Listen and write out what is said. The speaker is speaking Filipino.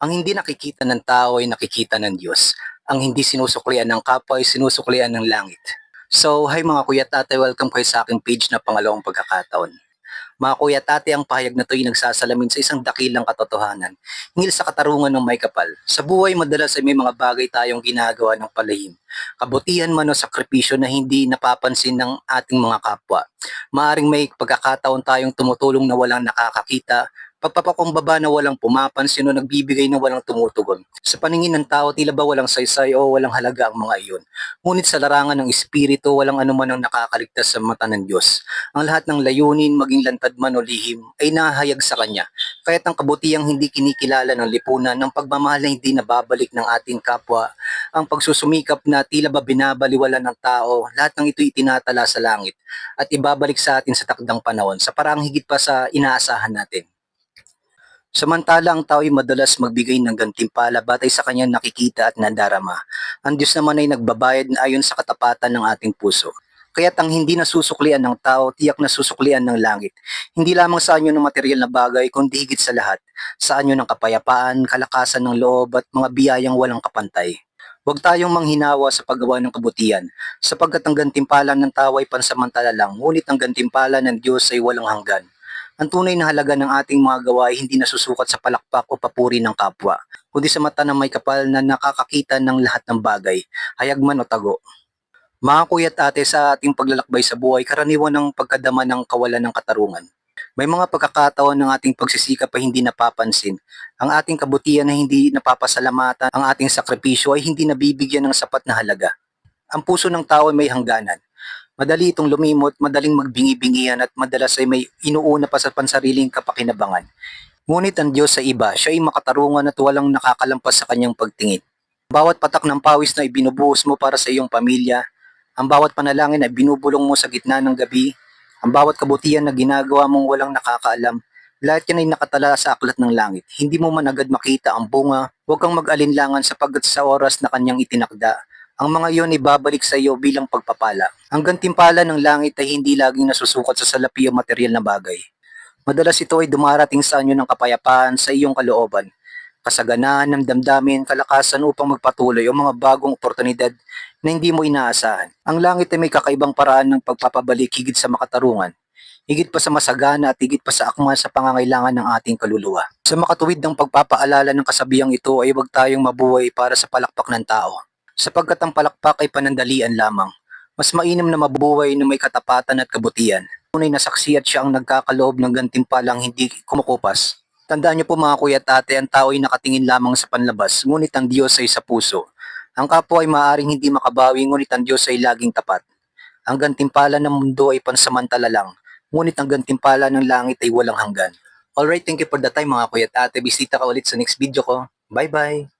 Ang hindi nakikita ng tao ay nakikita ng Diyos. Ang hindi sinusuklian ng kapwa ay sinusuklian ng langit. So, hi mga kuya at ate, welcome kayo sa aking page na pangalawang pagkakataon. Mga kuya at ate, ang pahayag na ito ay nagsasalamin sa isang dakilang katotohanan. Hingil sa katarungan ng may kapal. Sa buhay, madalas ay may mga bagay tayong ginagawa ng palihim. Kabutihan man o sakripisyo na hindi napapansin ng ating mga kapwa. Maaring may pagkakataon tayong tumutulong na walang nakakakita, pagpapakumbaba na walang pumapansin o nagbibigay na walang tumutugon. Sa paningin ng tao, tila ba walang saysay o walang halaga ang mga iyon. Ngunit sa larangan ng espiritu, walang anuman ang nakakaligtas sa mata ng Diyos. Ang lahat ng layunin, maging lantad man o lihim, ay nahayag sa Kanya. Kaya't ang kabutihang hindi kinikilala ng lipunan, ng pagmamahal na hindi nababalik ng ating kapwa, ang pagsusumikap na tila ba binabaliwala ng tao, lahat ng ito itinatala sa langit at ibabalik sa atin sa takdang panahon sa paraang higit pa sa inaasahan natin. Samantala ang tao ay madalas magbigay ng gantimpala batay sa kanyang nakikita at nadarama. Ang Diyos naman ay nagbabayad na ayon sa katapatan ng ating puso. Kaya't ang hindi nasusuklian ng tao, tiyak na susuklian ng langit. Hindi lamang sa anyo ng material na bagay, kundi higit sa lahat, sa anyo ng kapayapaan, kalakasan ng loob at mga biyayang walang kapantay. Huwag tayong manghinawa sa paggawa ng kabutihan, sapagkat ang gantimpala ng tao ay pansamantala lang, ngunit ang gantimpala ng Diyos ay walang hanggan. Ang tunay na halaga ng ating mga gawa ay hindi nasusukat sa palakpak o papuri ng kapwa, kundi sa mata ng may kapal na nakakakita ng lahat ng bagay, hayag man o tago. Mga kuya at ate sa ating paglalakbay sa buhay, karaniwan ng pagkadama ng kawalan ng katarungan. May mga pagkakataon ng ating pagsisikap ay hindi napapansin. Ang ating kabutihan na hindi napapasalamatan, ang ating sakripisyo ay hindi nabibigyan ng sapat na halaga. Ang puso ng tao ay may hangganan. Madali itong lumimot, madaling magbingi-bingihan at madalas ay may inuuna pa sa pansariling kapakinabangan. Ngunit ang Diyos sa iba, siya ay makatarungan at walang nakakalampas sa kanyang pagtingin. Bawat patak ng pawis na ibinubuhos mo para sa iyong pamilya, ang bawat panalangin na binubulong mo sa gitna ng gabi, ang bawat kabutihan na ginagawa mong walang nakakaalam, lahat yan ay nakatala sa aklat ng langit. Hindi mo man agad makita ang bunga, huwag kang mag-alinlangan sapagkat sa oras na kanyang itinakda, ang mga iyon ay babalik sa iyo bilang pagpapala. Ang gantimpala ng langit ay hindi laging nasusukat sa salapi o material na bagay. Madalas ito ay dumarating sa anyo ng kapayapaan sa iyong kalooban, kasaganaan ng damdamin, kalakasan upang magpatuloy o mga bagong oportunidad na hindi mo inaasahan. Ang langit ay may kakaibang paraan ng pagpapabalik higit sa makatarungan, higit pa sa masagana at higit pa sa akma sa pangangailangan ng ating kaluluwa. Sa makatuwid ng pagpapaalala ng kasabihang ito ay huwag tayong mabuhay para sa palakpak ng tao sapagkat ang palakpak ay panandalian lamang. Mas mainam na mabuhay na may katapatan at kabutihan. Tunay na saksi at siya ang nagkakaloob ng gantimpalang hindi kumukupas. Tandaan niyo po mga kuya at ate, ang tao ay nakatingin lamang sa panlabas, ngunit ang Diyos ay sa puso. Ang kapwa ay maaaring hindi makabawi, ngunit ang Diyos ay laging tapat. Ang gantimpala ng mundo ay pansamantala lang, ngunit ang gantimpala ng langit ay walang hanggan. Alright, thank you for the time mga kuya at ate. Bisita ka ulit sa next video ko. Bye-bye!